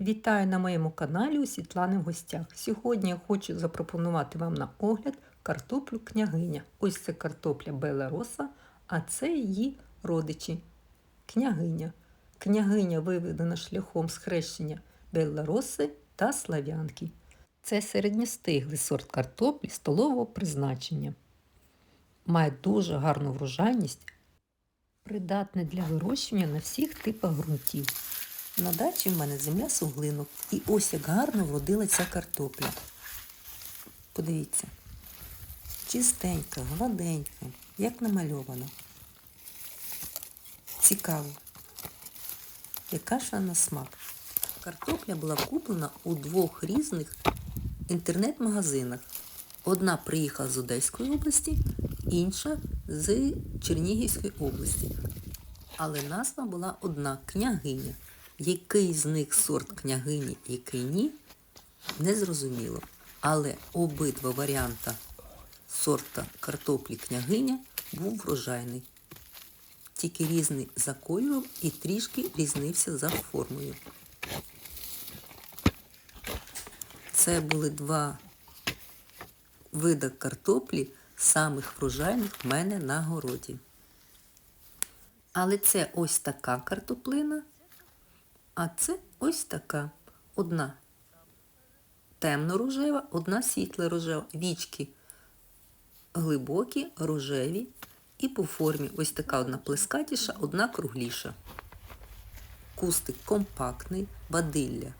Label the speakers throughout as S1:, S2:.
S1: Вітаю на моєму каналі у Світлани в гостях. Сьогодні я хочу запропонувати вам на огляд картоплю княгиня. Ось це картопля Белароса, а це її родичі. Княгиня. Княгиня виведена шляхом схрещення Белароси та слав'янки. Це середньостиглий сорт картоплі столового призначення. Має дуже гарну врожайність, придатне для вирощування на всіх типах ґрунтів. На дачі в мене земля суглинок. І ось як гарно вродила ця картопля. Подивіться. Чистенька, гладенька, як намальована. Цікаво. Яка ж вона на смак? Картопля була куплена у двох різних інтернет-магазинах. Одна приїхала з Одеської області, інша з Чернігівської області. Але назва була одна княгиня. Який з них сорт княгині, який ні, не зрозуміло. Але обидва варіанта сорта картоплі княгиня був врожайний. Тільки різний за кольором і трішки різнився за формою. Це були два види картоплі, самих врожайних в мене на городі. Але це ось така картоплина. А це ось така. Одна темно-рожева, одна світло-рожева. Вічки глибокі, рожеві. І по формі ось така одна плескатіша, одна кругліша. Кустик компактний, бадилля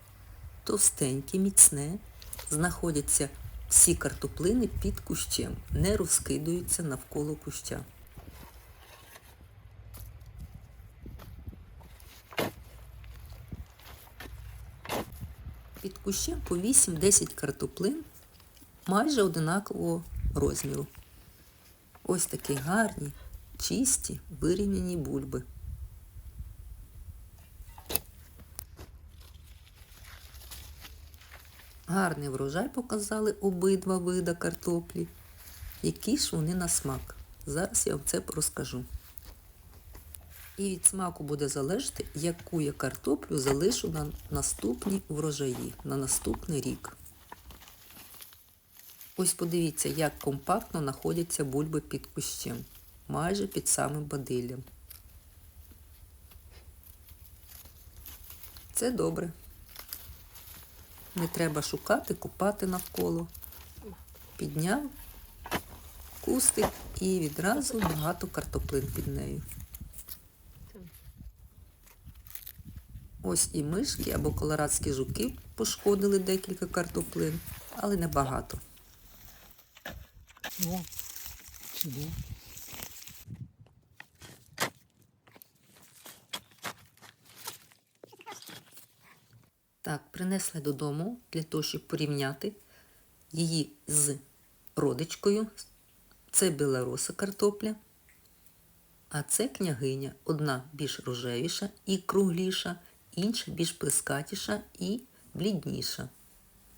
S1: товстеньке, міцне. Знаходяться всі картоплини під кущем, не розкидаються навколо куща. Під кущем по 8-10 картоплин майже одинакового розміру. Ось такі гарні, чисті, вирівняні бульби. Гарний врожай показали обидва вида картоплі. Які ж вони на смак. Зараз я вам це розкажу. І від смаку буде залежати, яку я картоплю залишу на наступні врожаї, на наступний рік. Ось подивіться, як компактно знаходяться бульби під кущем, майже під самим бадиллям. Це добре. Не треба шукати, купати навколо. Підняв кустик і відразу багато картоплин під нею. Ось і мишки або колорадські жуки пошкодили декілька картоплин, але небагато.
S2: О, чудово.
S1: Так, принесли додому для того, щоб порівняти її з родичкою. Це білоруса картопля, а це княгиня. Одна більш рожевіша і кругліша, інша більш плескатіша і блідніша.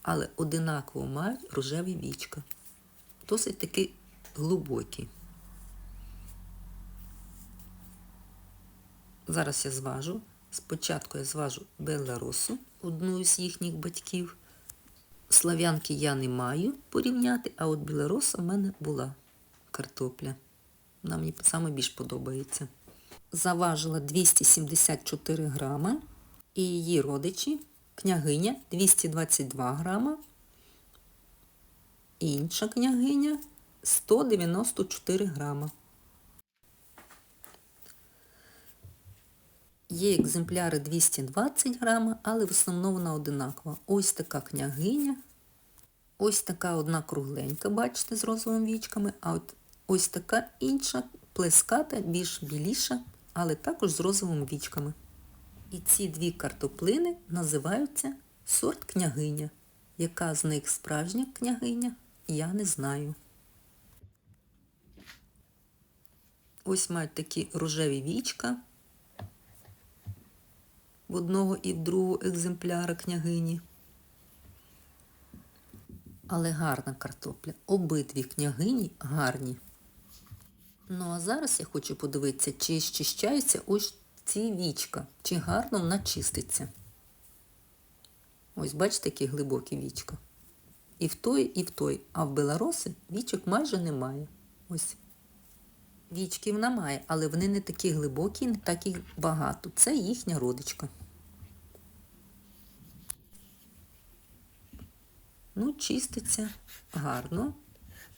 S1: Але одинаково мають рожеві вічка. Досить таки глибокі. Зараз я зважу. Спочатку я зважу Беларусу, одну з їхніх батьків. Слав'янки я не маю порівняти, а от білоруса в мене була картопля. Вона мені саме більш подобається. Заважила 274 грама. І її родичі, княгиня 222 грама. Інша княгиня 194 грама. Є екземпляри 220 грама, але в основному вона одинакова. Ось така княгиня. Ось така одна кругленька, бачите, з розовими вічками, а от ось така інша плеската, більш біліша, але також з розовими вічками. І ці дві картоплини називаються сорт княгиня. Яка з них справжня княгиня, я не знаю. Ось мають такі рожеві вічка в одного і в другого екземпляра княгині. Але гарна картопля. Обидві княгині гарні. Ну, а зараз я хочу подивитися, чи щищаються ось ці вічка, чи гарно вона чиститься. Ось бачите, які глибокі вічка. І в той, і в той. А в белароси вічок майже немає. Ось. Вічки вона має, але вони не такі глибокі, не так і багато. Це їхня родичка. Ну, чиститься гарно.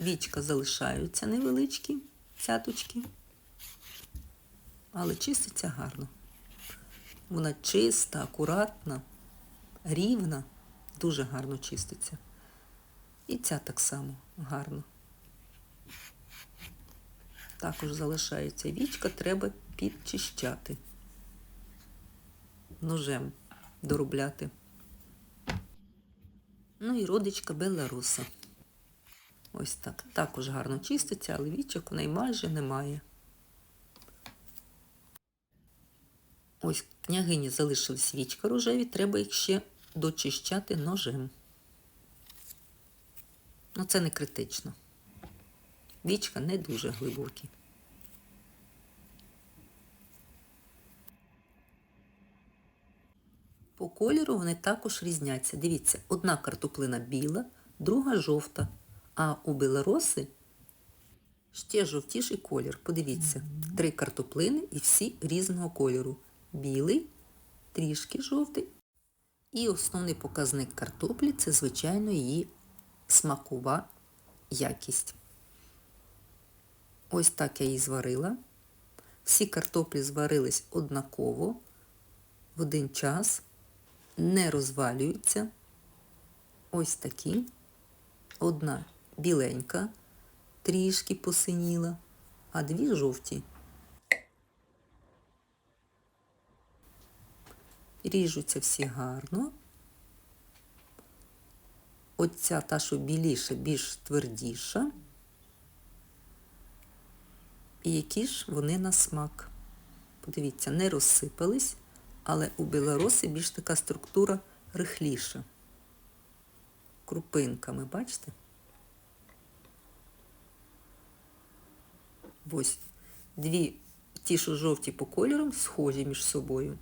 S1: Вічка залишаються невеличкі цяточки, але чиститься гарно. Вона чиста, акуратна, рівна, дуже гарно чиститься. І ця так само гарно. Також залишається вічка, треба підчищати. Ножем доробляти. Ну і родичка Беларуса. Ось так. Також гарно чиститься, але вічок у неї майже немає. Ось княгині залишились вічка рожеві, треба їх ще дочищати ножем. Ну, це не критично. Вічка не дуже глибокі. По кольору вони також різняться. Дивіться, одна картоплина біла, друга жовта, а у білороси ще жовтіший колір. Подивіться, три картоплини і всі різного кольору. Білий, трішки жовтий. І основний показник картоплі це, звичайно, її смакова якість. Ось так я її зварила. Всі картоплі зварились однаково в один час, не розвалюються. Ось такі. Одна біленька, трішки посиніла, а дві жовті. Ріжуться всі гарно. Оця та, що біліша, більш твердіша. І які ж вони на смак. Подивіться, не розсипались, але у білороси більш така структура рихліша. Крупинками, бачите? Ось дві ті, що жовті по кольорам, схожі між собою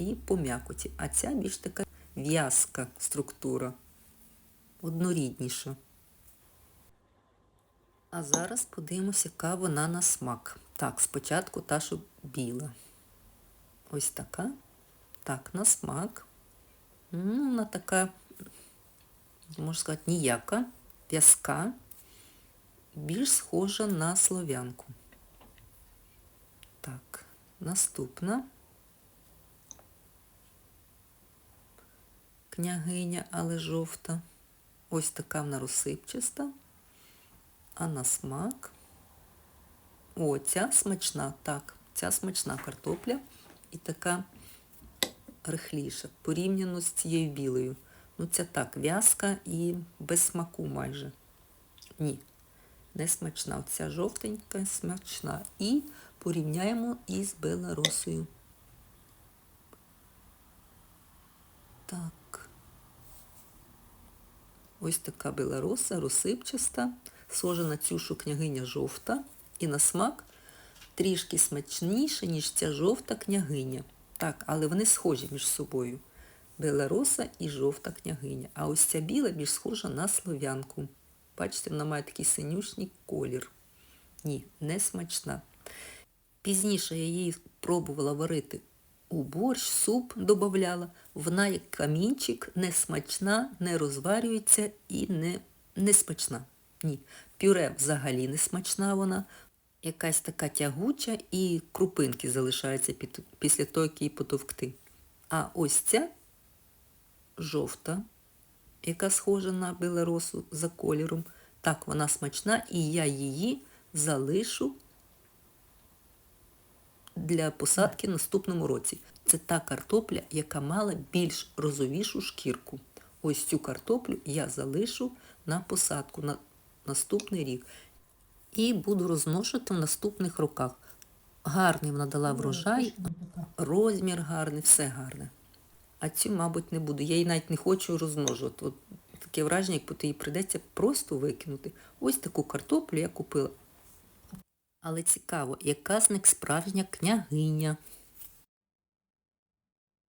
S1: і по м'якоті. А ця більш така в'язка структура, однорідніша. А зараз подивимося, яка вона на смак. Так, спочатку та, що біла. Ось така. Так, на смак. Ну, вона така, можна сказати, ніяка, в'язка, більш схожа на слов'янку. Так, наступна. Княгиня, але жовта. Ось така вона розсипчаста. А на смак. О, ця смачна, так, ця смачна картопля і така рихліша, порівняно з цією білою. Ну, ця так, в'язка і без смаку майже. Ні, не смачна. Ця жовтенька смачна. І порівняємо із белоросою. Так. Ось така белороса, розсипчаста, схожа на цю, що княгиня жовта, і на смак трішки смачніше, ніж ця жовта княгиня. Так, але вони схожі між собою. Белороса і жовта княгиня. А ось ця біла більш схожа на слов'янку. Бачите, вона має такий синюшній колір. Ні, не смачна. Пізніше я її пробувала варити у борщ, суп додавала. Вона як камінчик, не смачна, не розварюється і не, не смачна. Ні. Пюре взагалі не смачна вона. Якась така тягуча і крупинки залишаються під, після того, як її потовкти. А ось ця жовта, яка схожа на білоросу за кольором, так вона смачна, і я її залишу для посадки в наступному році. Це та картопля, яка мала більш розовішу шкірку. Ось цю картоплю я залишу на посадку на наступний рік. І буду розношувати в наступних роках. Гарний вона дала врожай, розмір гарний, все гарне. А цю, мабуть, не буду. Я її навіть не хочу розмножувати. От таке враження, як її прийдеться просто викинути. Ось таку картоплю я купила. Але цікаво, яка з них справжня княгиня.